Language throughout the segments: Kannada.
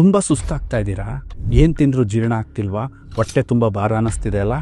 ತುಂಬ ಸುಸ್ತಾಗ್ತಾ ಇದ್ದೀರಾ? ಏನು ತಿಂದರೂ ಜೀರ್ಣ ಆಗ್ತಿಲ್ವಾ? ಹೊಟ್ಟೆ ತುಂಬ ಭಾರ ಅನ್ನಿಸ್ತಿದೆ ಅಲ್ಲ?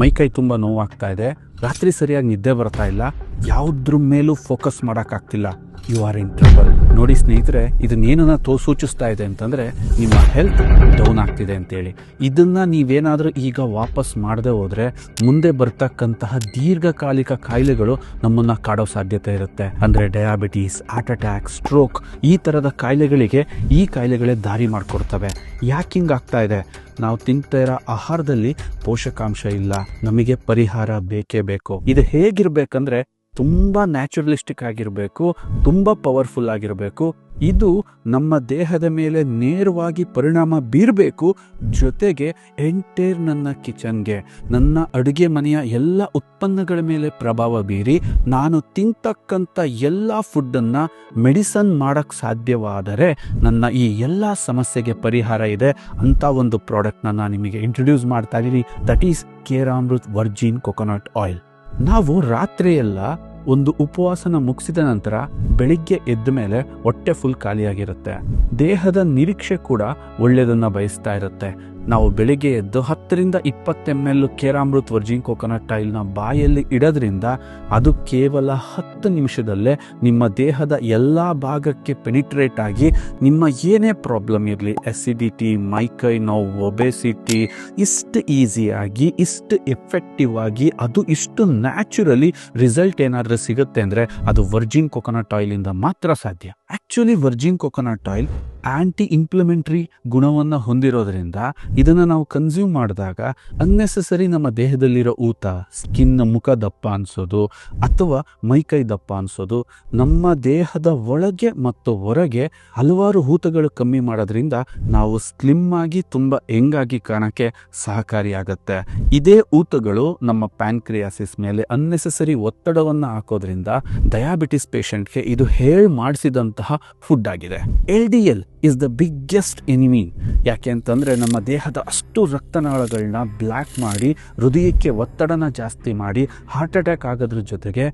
ಮೈಕೈ ತುಂಬ ನೋವಾಗ್ತಾ ಇದೆ. ರಾತ್ರಿ ಸರಿಯಾಗಿ ನಿದ್ದೆ ಬರ್ತಾ ಇಲ್ಲ. ಯಾವುದ್ರ ಮೇಲೂ ಫೋಕಸ್ ಮಾಡೋಕ್ಕಾಗ್ತಿಲ್ಲ. ಯು ಆರ್ ಇನ್ ಟ್ರಬಲ್ ನೋಡಿ ಸ್ನೇಹಿತರೆ ಇದನ್ನೇನನ್ನ ತೋ, ಸೂಚಿಸ್ತಾ ಇದೆ ಅಂತಂದ್ರೆ ನಿಮ್ಮ ಹೆಲ್ತ್ ಡೌನ್ ಆಗ್ತಿದೆ ಅಂತೇಳಿ. ಇದನ್ನ ನೀವೇನಾದ್ರೂ ಈಗ ವಾಪಸ್ ಮಾಡದೆ ಹೋದ್ರೆ ಮುಂದೆ ಬರ್ತಕ್ಕಂತಹ ದೀರ್ಘಕಾಲಿಕ ಕಾಯಿಲೆಗಳು ನಮ್ಮನ್ನ ಕಾಡೋ ಸಾಧ್ಯತೆ ಇರುತ್ತೆ. ಅಂದ್ರೆ ಡಯಾಬಿಟೀಸ್ ಹಾರ್ಟ್ ಅಟ್ಯಾಕ್ ಸ್ಟ್ರೋಕ್ ಈ ತರದ ಕಾಯಿಲೆಗಳಿಗೆ ಈ ಕಾಯಿಲೆಗಳೇ ದಾರಿ ಮಾಡಿಕೊಡ್ತವೆ. ಯಾಕೆ ಹಿಂಗೆ ಆಗ್ತಾ ಇದೆ? ನಾವು ತಿಂತಾ ಇರೋ ಆಹಾರದಲ್ಲಿ ಪೋಷಕಾಂಶ ಇಲ್ಲ. ನಮಗೆ ಪರಿಹಾರ ಬೇಕೇ ಬೇಕು. ಇದು ಹೇಗಿರ್ಬೇಕಂದ್ರೆ ತುಂಬಾ ನ್ಯಾಚುರಲಿಸ್ಟಿಕ್ ಆಗಿರಬೇಕು, ತುಂಬ ಪವರ್ಫುಲ್ ಆಗಿರಬೇಕು. ಇದು ನಮ್ಮ ದೇಹದ ಮೇಲೆ ನೇರವಾಗಿ ಪರಿಣಾಮ ಬೀರಬೇಕು. ಜೊತೆಗೆ ಎಂಟೇರ್ ನನ್ನ ಕಿಚನ್ಗೆ, ನನ್ನ ಅಡುಗೆ ಮನೆಯ ಎಲ್ಲ ಉತ್ಪನ್ನಗಳ ಮೇಲೆ ಪ್ರಭಾವ ಬೀರಿ, ನಾನು ತಿಂತಕ್ಕಂಥ ಎಲ್ಲ ಫುಡ್ಡನ್ನು ಮೆಡಿಸನ್ ಮಾಡೋಕ್ಕೆ ಸಾಧ್ಯವಾದರೆ ನನ್ನ ಈ ಎಲ್ಲ ಸಮಸ್ಯೆಗೆ ಪರಿಹಾರ ಇದೆ. ಅಂತ ಒಂದು ಪ್ರಾಡಕ್ಟ್ನ ನಾನು ನಿಮಗೆ ಇಂಟ್ರೊಡ್ಯೂಸ್ ಮಾಡ್ತಾ ಇದ್ದೀನಿ. That is Keramrut virgin coconut oil. ನಾವು ರಾತ್ರಿ ಎಲ್ಲ ಒಂದು ಉಪವಾಸನ ಮುಗಿಸಿದ ನಂತರ ಬೆಳಿಗ್ಗೆ ಎದ್ದ ಮೇಲೆ ಹೊಟ್ಟೆ ಫುಲ್ ಖಾಲಿಯಾಗಿರುತ್ತೆ. ದೇಹದ ನಿರೀಕ್ಷೆ ಕೂಡ ಒಳ್ಳೆಯದನ್ನ ಬಯಸ್ತಾ ಇರುತ್ತೆ. ನಾವು ಬೆಳಿಗ್ಗೆ ಎದ್ದು ಹತ್ತರಿಂದ ಇಪ್ಪತ್ತು ಎಲ್ ಕೇರಾಮೃತ್ ವರ್ಜಿನ್ ಕೋಕೋನಟ್ ಆಯಿಲ್ನ ಬಾಯಲ್ಲಿ ಇಡೋದ್ರಿಂದ ಅದು ಕೇವಲ ಹತ್ತು ನಿಮಿಷದಲ್ಲೇ ನಿಮ್ಮ ದೇಹದ ಎಲ್ಲ ಭಾಗಕ್ಕೆ ಪೆನಿಟ್ರೇಟ್ ಆಗಿ ನಿಮ್ಮ ಏನೇ ಪ್ರಾಬ್ಲಮ್ ಇರಲಿ ಎಸಿಡಿಟಿ ಮೈಕೈ ನೋವು ಒಬೆಸಿಟಿ ಇಷ್ಟು ಈಸಿಯಾಗಿ ಇಷ್ಟು ಎಫೆಕ್ಟಿವ್ ಆಗಿ, ಅದು ಇಷ್ಟು ನ್ಯಾಚುರಲಿ ರಿಸಲ್ಟ್ ಏನಾದರೂ ಸಿಗುತ್ತೆ ಅಂದರೆ ಅದು ವರ್ಜಿನ್ ಕೊಕೊನಟ್ ಆಯಿಲಿಂದ ಮಾತ್ರ ಸಾಧ್ಯ. Actually virgin coconut oil anti inflammatory ಗುಣವನ್ನು ಹೊಂದಿರೋದ್ರಿಂದ ಇದನ್ನು ನಾವು ಕನ್ಸ್ಯೂಮ್ ಮಾಡಿದಾಗ ಅನ್ನೆಸೆಸರಿ ನಮ್ಮ ದೇಹದಲ್ಲಿರೋ ಊತ ಸ್ಕಿನ್ ಮುಖ ದಪ್ಪ ಅನಿಸೋದು, ಅಥವಾ ಮೈಕೈ ದಪ್ಪ ಅನಿಸೋದು, ನಮ್ಮ ದೇಹದ ಒಳಗೆ ಮತ್ತು ಹೊರಗೆ ಹಲವಾರು ಊತಗಳು ಕಮ್ಮಿ ಮಾಡೋದ್ರಿಂದ ನಾವು ಸ್ಲಿಮ್ ಆಗಿ ತುಂಬ ಹೆಂಗಾಗಿ ಕಾಣೋಕ್ಕೆ ಸಹಕಾರಿಯಾಗತ್ತೆ ಇದೇ ಊತಗಳು ನಮ್ಮ ಪ್ಯಾನ್ಕ್ರಿಯಾಸಿಸ್ ಮೇಲೆ ಅನ್ನೆಸೆಸರಿ ಒತ್ತಡವನ್ನು ಹಾಕೋದ್ರಿಂದ ಡಯಾಬಿಟಿಸ್ ಪೇಷಂಟ್ಗೆ ಇದು ಹೇಳಿ ಮಾಡಿಸಿದಂತಹ ಫುಡ್ ಆಗಿದೆ. L D L is the biggest enemy ಯಾಕೆ ಅಂತಂದರೆ ನಮ್ಮ ದೇಹದ ಅಷ್ಟು ರಕ್ತನಾಳಗಳನ್ನ ಬ್ಲ್ಯಾಕ್ ಮಾಡಿ, ಹೃದಯಕ್ಕೆ ಒತ್ತಡನ ಜಾಸ್ತಿ ಮಾಡಿ ಹಾರ್ಟ್ ಅಟ್ಯಾಕ್ ಆಗೋದ್ರ ಜೊತೆಗೆ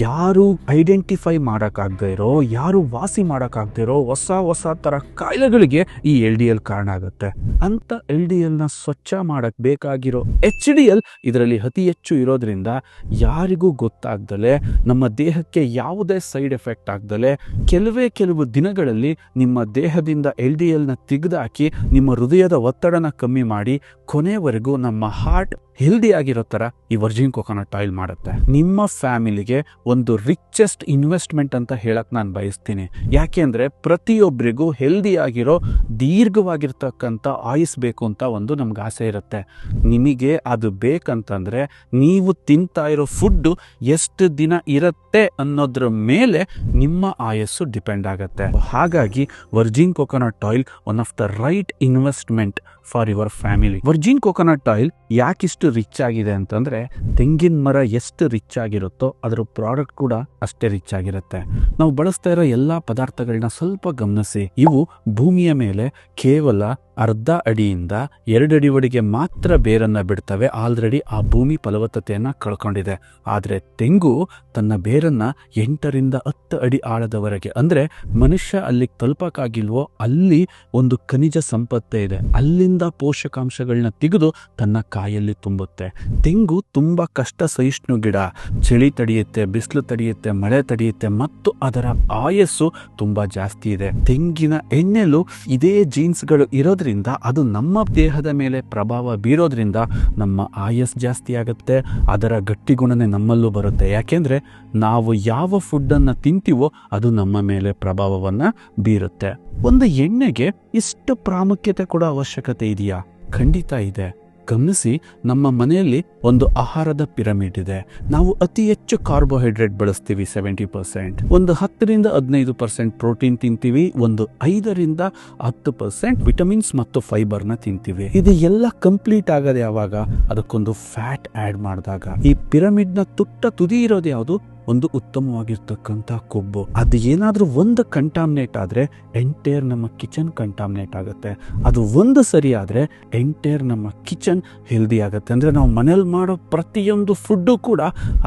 ಯಾರು ಐಡೆಂಟಿಫೈ ಮಾಡೋಕ್ಕಾಗದೇ ಇರೋ, ಯಾರು ವಾಸಿ ಮಾಡೋಕ್ಕಾಗದೇ ಇರೋ ಹೊಸ ಹೊಸ ಥರ ಕಾಯಿಲೆಗಳಿಗೆ ಈ ಎಲ್ ಡಿ ಎಲ್ ಕಾರಣ ಆಗುತ್ತೆ. ಅಂಥ ಎಲ್ ಡಿ ಎಲ್ನ ಸ್ವಚ್ಛ ಮಾಡೋಕ್ಕೆ ಬೇಕಾಗಿರೋ ಎಚ್ ಡಿ ಎಲ್ ಇದರಲ್ಲಿ ಅತಿ ಹೆಚ್ಚು ಇರೋದ್ರಿಂದ ಯಾರಿಗೂ ಗೊತ್ತಾಗ್ದಲೆ, ನಮ್ಮ ದೇಹಕ್ಕೆ ಯಾವುದೇ ಸೈಡ್ ಎಫೆಕ್ಟ್ ಆಗ್ದಲೆ, ಕೆಲವೇ ಕೆಲವು ದಿನಗಳಲ್ಲಿ ನಿಮ್ಮ ದೇಹದಿಂದ ಎಲ್ ಡಿ ಎಲ್ನ ತೆಗೆದುಹಾಕಿ ನಿಮ್ಮ ಹೃದಯದ ಒತ್ತಡನ ಕಮ್ಮಿ ಮಾಡಿ ಕೊನೆವರೆಗೂ ನಮ್ಮ ಹಾರ್ಟ್ ಹೆಲ್ದಿ ಆಗಿರೋ ಥರ ಈ ವರ್ಜಿನ್ ಕೊಕೋನಟ್ ಆಯಿಲ್ ಮಾಡುತ್ತೆ. ನಿಮ್ಮ ಫ್ಯಾಮಿಲಿಗೆ ಒಂದು ರಿಚೆಸ್ಟ್ ಇನ್ವೆಸ್ಟ್ಮೆಂಟ್ ಅಂತ ಹೇಳಕ್ಕೆ ನಾನು ಬಯಸ್ತೀನಿ. ಯಾಕೆ ಅಂದ್ರೆ ಪ್ರತಿಯೊಬ್ಬರಿಗೂ ಹೆಲ್ದಿ ಆಗಿರೋ ದೀರ್ಘವಾಗಿರ್ತಕ್ಕಂಥ ಆಯುಸ್ ಬೇಕು ಅಂತ ಒಂದು ನಮ್ಗೆ ಆಸೆ ಇರುತ್ತೆ. ನಿಮಗೆ ಅದು ಬೇಕಂತಂದರೆ ನೀವು ತಿಂತಾ ಇರೋ ಫುಡ್ಡು ಎಷ್ಟು ದಿನ ಇರುತ್ತೆ ಅನ್ನೋದ್ರ ಮೇಲೆ ನಿಮ್ಮ ಆಯಸ್ಸು ಡಿಪೆಂಡ್ ಆಗುತ್ತೆ. ಹಾಗಾಗಿ virgin coconut oil one of the right investment for your family virgin coconut oil ಯಾಕಿಷ್ಟು ರಿಚ್ ಆಗಿದೆ ಅಂತಂದರೆ ತೆಂಗಿನ ಮರ ಎಷ್ಟು ರಿಚ್ ಆಗಿರುತ್ತೋ ಅದರ ಪ್ರಾಡಕ್ಟ್ ಕೂಡ ಅಷ್ಟೇ ರಿಚ್ ಆಗಿರುತ್ತೆ. ನಾವು ಬಳಸ್ತಾ ಇರೋ ಎಲ್ಲ ಪದಾರ್ಥಗಳನ್ನ ಸ್ವಲ್ಪ ಗಮನಿಸಿ. ಇವು ಭೂಮಿಯ ಮೇಲೆ ಕೇವಲ ಅರ್ಧ ಅಡಿಯಿಂದ ಎರಡು ಅಡಿವರೆಗೆ ಮಾತ್ರ ಬೇರನ್ನು ಬಿಡ್ತವೆ. ಆಲ್ರೆಡಿ ಆ ಭೂಮಿ ಫಲವತ್ತತೆಯನ್ನು ಕಳ್ಕೊಂಡಿದೆ. ಆದರೆ ತೆಂಗು ತನ್ನ ಬೇರನ್ನು ಎಂಟರಿಂದ ಹತ್ತು ಅಡಿ ಆಳದವರೆಗೆ, ಅಂದರೆ ಮನುಷ್ಯ ಅಲ್ಲಿಗೆ ತಲುಪಕ್ಕಾಗಿಲ್ವೋ ಅಲ್ಲಿ ಒಂದು ಖನಿಜ ಸಂಪತ್ತೇ ಇದೆ. ಅಲ್ಲಿಂದ ಪೋಷಕಾಂಶಗಳನ್ನ ತೆಗೆದು ತನ್ನ ಕಾಯಲ್ಲಿ ತುಂಬುತ್ತೆ. ತೆಂಗು ತುಂಬ ಕಷ್ಟ ಸಹಿಷ್ಣು ಗಿಡ. ಚಳಿ ತಡೆಯುತ್ತೆ, ಬಿಸಿಲು ತಡೆಯುತ್ತೆ, ಮಳೆ ತಡೆಯುತ್ತೆ, ಮತ್ತು ಅದರ ಆಯಸ್ಸು ತುಂಬ ಜಾಸ್ತಿ ಇದೆ. ತೆಂಗಿನ ಎಣ್ಣೆಲು ಇದೇ ಜೀನ್ಸ್ಗಳು ಇರೋದ್ರಿಂದ ಅದು ನಮ್ಮ ದೇಹದ ಮೇಲೆ ಪ್ರಭಾವ ಬೀರೋದ್ರಿಂದ ನಮ್ಮ ಆಯಸ್ ಜಾಸ್ತಿ ಆಗುತ್ತೆ, ಅದರ ಗಟ್ಟಿ ಗಟ್ಟಿಗುಣನೆ ನಮ್ಮಲ್ಲೂ ಬರುತ್ತೆ. ಯಾಕೆಂದ್ರೆ ನಾವು ಯಾವ ಫುಡ್ಡನ್ನು ತಿಂತೀವೋ ಅದು ನಮ್ಮ ಮೇಲೆ ಪ್ರಭಾವವನ್ನ ಬೀರುತ್ತೆ. ಒಂದು ಎಣ್ಣೆಗೆ ಇಷ್ಟು ಪ್ರಾಮುಖ್ಯತೆ ಕೂಡ ಅವಶ್ಯಕತೆ ಇದೆಯಾ? ಖಂಡಿತ ಇದೆ. ಗಮನಿಸಿ, ನಮ್ಮ ಮನೆಯಲ್ಲಿ ಒಂದು ಆಹಾರದ ಪಿರಮಿಡ್ ಇದೆ. ನಾವು ಅತಿ ಹೆಚ್ಚು ಕಾರ್ಬೋಹೈಡ್ರೇಟ್ ಬಳಸ್ತೀವಿ ಸೆವೆಂಟಿ ಪರ್ಸೆಂಟ್. ಒಂದು ಹತ್ತರಿಂದ ಹದಿನೈದು ಪರ್ಸೆಂಟ್ ಪ್ರೋಟೀನ್ ತಿಂತೀವಿ, ಒಂದು ಐದರಿಂದ ಹತ್ತು ಪರ್ಸೆಂಟ್ ವಿಟಮಿನ್ಸ್ ಮತ್ತು ಫೈಬರ್ನ ತಿಂತೀವಿ. ಇದು ಎಲ್ಲ ಕಂಪ್ಲೀಟ್ ಆಗೋದು ಯಾವಾಗ ಅದಕ್ಕೊಂದು ಫ್ಯಾಟ್ ಆಡ್ ಮಾಡಿದಾಗ ಈ ಪಿರಮಿಡ್ನ ತುಟ್ಟ ತುದಿ ಇರೋದು ಯಾವುದು? ಒಂದು ಉತ್ತಮವಾಗಿರ್ತಕ್ಕಂಥ ಕೊಬ್ಬು. ಅದು ಏನಾದರೂ ಒಂದು ಕಂಟಾಮಿನೇಟ್ ಆದರೆ ಎಂಟೇರ್ ನಮ್ಮ ಕಿಚನ್ ಕಂಟಾಮಿನೇಟ್ ಆಗುತ್ತೆ. ಅದು ಒಂದು ಸರಿ ಆದರೆ ಎಂಟೇರ್ ನಮ್ಮ ಕಿಚನ್ ಹೆಲ್ದಿ ಆಗುತ್ತೆ. ಅಂದರೆ ನಾವು ಮನೇಲಿ ಮಾಡೋ ಪ್ರತಿಯೊಂದು ಫುಡ್ಡು ಕೂಡ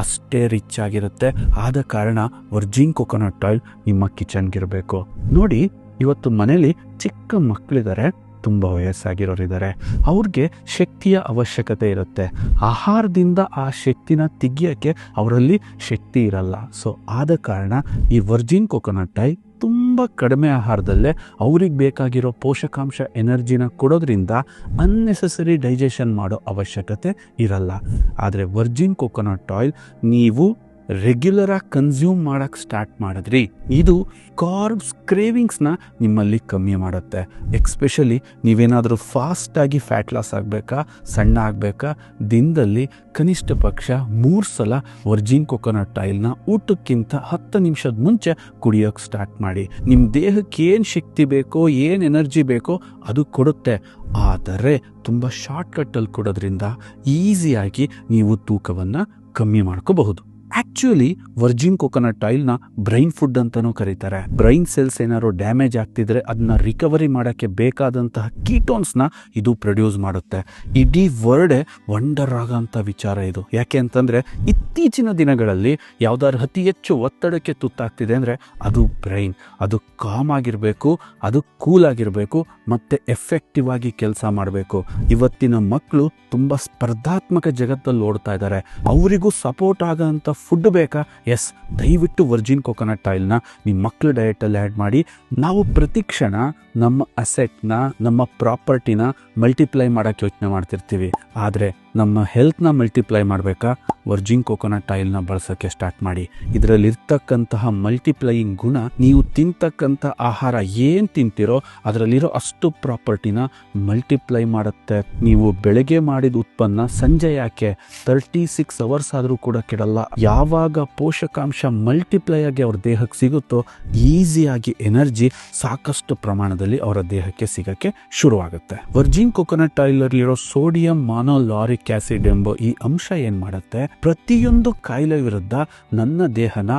ಅಷ್ಟೇ ರಿಚ್ ಆಗಿರುತ್ತೆ. ಆದ ಕಾರಣ ವರ್ಜಿನ್ ಕೊಕೊನಟ್ ಆಯಿಲ್ ನಿಮ್ಮ ಕಿಚನ್ಗಿರಬೇಕು ನೋಡಿ, ಇವತ್ತು ಮನೇಲಿ ಚಿಕ್ಕ ಮಕ್ಕಳಿದ್ದಾರೆ ತುಂಬ ವಯಸ್ಸಾಗಿರೋರಿದ್ದಾರೆ. ಅವ್ರಿಗೆ ಶಕ್ತಿಯ ಅವಶ್ಯಕತೆ ಇರುತ್ತೆ. ಆಹಾರದಿಂದ ಆ ಶಕ್ತಿನ ತೆಗಿಯೋಕ್ಕೆ ಅವರಲ್ಲಿ ಶಕ್ತಿ ಇರಲ್ಲ. ಸೊ ಆದ ಕಾರಣ ಈ ವರ್ಜಿನ್ ಕೊಕೊನಟ್ ಆಯಿಲ್ ತುಂಬ ಕಡಿಮೆ ಆಹಾರದಲ್ಲೇ ಅವ್ರಿಗೆ ಬೇಕಾಗಿರೋ ಪೋಷಕಾಂಶ ಎನರ್ಜಿನ ಕೊಡೋದ್ರಿಂದ ಅನ್ನೆಸೆಸರಿ ಡೈಜೆಷನ್ ಮಾಡೋ ಅವಶ್ಯಕತೆ ಇರಲ್ಲ. ಆದರೆ ವರ್ಜಿನ್ ಕೊಕೊನಟ್ ಆಯಿಲ್ ನೀವು ರೆಗ್ಯುಲರ್ ಆಗಿ ಕನ್ಸ್ಯೂಮ್ ಮಾಡಕ್ಕೆ ಸ್ಟಾರ್ಟ್ ಮಾಡಿದ್ರಿ. ಇದು ಕಾರ್ಬ್ಸ್ ಕ್ರೇವಿಂಗ್ಸ್ನ ನಿಮ್ಮಲ್ಲಿ ಕಮ್ಮಿ ಮಾಡುತ್ತೆ. ಎಕ್ಸ್ಪೆಷಲಿ ನೀವೇನಾದರೂ ಫಾಸ್ಟಾಗಿ ಫ್ಯಾಟ್ ಲಾಸ್ ಆಗಬೇಕಾ, ಸಣ್ಣ ಆಗಬೇಕಾ, ದಿನದಲ್ಲಿ ಕನಿಷ್ಠ ಪಕ್ಷ ಮೂರು ಸಲ ವರ್ಜಿನ್ ಕೊಕೊನಟ್ ಆಯಿಲ್ನ ಊಟಕ್ಕಿಂತ ಹತ್ತು ನಿಮಿಷದ ಮುಂಚೆ ಕುಡಿಯೋಕೆ ಸ್ಟಾರ್ಟ್ ಮಾಡಿ. ನಿಮ್ಮ ದೇಹಕ್ಕೆ ಏನು ಶಕ್ತಿ ಬೇಕೋ, ಏನು ಎನರ್ಜಿ ಬೇಕೋ ಅದು ಕೊಡುತ್ತೆ. ಆದರೆ ತುಂಬ ಶಾರ್ಟ್ಕಟ್ಟಲ್ಲಿ ಕೊಡೋದ್ರಿಂದ ಈಸಿಯಾಗಿ ನೀವು ತೂಕವನ್ನು ಕಮ್ಮಿ ಮಾಡ್ಕೋಬಹುದು. ಆಕ್ಚುಲಿ ವರ್ಜಿನ್ ಕೊಕೊನಟ್ ಆಯಿಲ್ನ ಬ್ರೈನ್ ಫುಡ್ ಅಂತಲೂ ಕರೀತಾರೆ. ಬ್ರೈನ್ ಸೆಲ್ಸ್ ಏನಾದ್ರು ಡ್ಯಾಮೇಜ್ ಆಗ್ತಿದ್ರೆ ಅದನ್ನ ರಿಕವರಿ ಮಾಡೋಕ್ಕೆ ಬೇಕಾದಂತಹ ಕೀಟೋನ್ಸ್ನ ಇದು ಪ್ರೊಡ್ಯೂಸ್ ಮಾಡುತ್ತೆ. ಇಡೀ ವರ್ಡೇ ವಂಡರ್ ಆಗೋಂಥ ವಿಚಾರ ಇದು. ಯಾಕೆ ಅಂತಂದರೆ ಇತ್ತೀಚಿನ ದಿನಗಳಲ್ಲಿ ಯಾವ್ದಾದ್ರು ಅತಿ ಹೆಚ್ಚು ಒತ್ತಡಕ್ಕೆ ತುತ್ತಾಗ್ತಿದೆ ಅಂದರೆ ಅದು ಬ್ರೈನ್ ಅದು ಕಾಮ್ ಆಗಿರಬೇಕು, ಅದು ಕೂಲ್ ಆಗಿರಬೇಕು, ಮತ್ತು ಎಫೆಕ್ಟಿವ್ ಆಗಿ ಕೆಲಸ ಮಾಡಬೇಕು. ಇವತ್ತಿನ ಮಕ್ಕಳು ತುಂಬ ಸ್ಪರ್ಧಾತ್ಮಕ ಜಗತ್ತಲ್ಲಿ ಓಡ್ತಾ ಇದ್ದಾರೆ. ಅವರಿಗೂ ಸಪೋರ್ಟ್ ಆಗೋಂಥ ಫುಡ್ ಬೇಕಾ? ಎಸ್ ದಯವಿಟ್ಟು ವರ್ಜಿನ್ ಕೊಕೊನಟ್ ಆಯಿಲ್ನ ನಿಮ್ಮ ಮಕ್ಕಳ ಡಯಟಲ್ಲಿ ಆ್ಯಡ್ ಮಾಡಿ. ನಾವು ಪ್ರತಿ ಕ್ಷಣ ನಮ್ಮ ಅಸೆಟ್ನ ನಮ್ಮ ಪ್ರಾಪರ್ಟಿನ ಮಲ್ಟಿಪ್ಲೈ ಮಾಡೋಕ್ಕೆ ಯೋಚನೆ ಮಾಡ್ತಿರ್ತೀವಿ. ಆದರೆ ನಮ್ಮ ಹೆಲ್ತ್ನ ಮಲ್ಟಿಪ್ಲೈ ಮಾಡಬೇಕಾ? ವರ್ಜಿನ್ ಕೋಕೋನಟ್ ಆಯಿಲ್ನ ಬಳಸೋಕ್ಕೆ ಸ್ಟಾರ್ಟ್ ಮಾಡಿ. ಇದರಲ್ಲಿರ್ತಕ್ಕಂತಹ ಮಲ್ಟಿಪ್ಲೈಯಿಂಗ್ ಗುಣ, ನೀವು ತಿಂತಕ್ಕಂಥ ಆಹಾರ ಏನು ತಿಂತೀರೋ ಅದರಲ್ಲಿರೋ ಅಷ್ಟು ಪ್ರಾಪರ್ಟಿನ ಮಲ್ಟಿಪ್ಲೈ ಮಾಡುತ್ತೆ. ನೀವು ಬೆಳಗ್ಗೆ ಮಾಡಿದ ಉತ್ಪನ್ನ ಸಂಜೆ ಯಾಕೆ? ತರ್ಟಿ ಸಿಕ್ಸ್ ಅವರ್ಸ್ ಆದರೂ ಕೂಡ ಕೆಡಲ್ಲ. ಯಾವಾಗ ಪೋಷಕಾಂಶ ಮಲ್ಟಿಪ್ಲೈ ಆಗಿ ಅವ್ರ ದೇಹಕ್ಕೆ ಸಿಗುತ್ತೋ, ಈಸಿಯಾಗಿ ಎನರ್ಜಿ ಸಾಕಷ್ಟು ಪ್ರಮಾಣದಲ್ಲಿ ಅವರ ದೇಹಕ್ಕೆ ಸಿಗಕ್ಕೆ ಶುರುವಾಗುತ್ತೆ. ವರ್ಜಿನ್ ಕೊಕೊನಟ್ ಆಯಿಲ್ ಅಲ್ಲಿರೋ ಸೋಡಿಯಂ ಮಾನೋಲಾರಿಕ್ ಆಸಿಡ್ ಎಂಬ ಈ ಅಂಶ ಏನ್ ಮಾಡುತ್ತೆ? ಪ್ರತಿಯೊಂದು ಕಾಯಿಲೆ ವಿರುದ್ಧ ನನ್ನ ದೇಹನ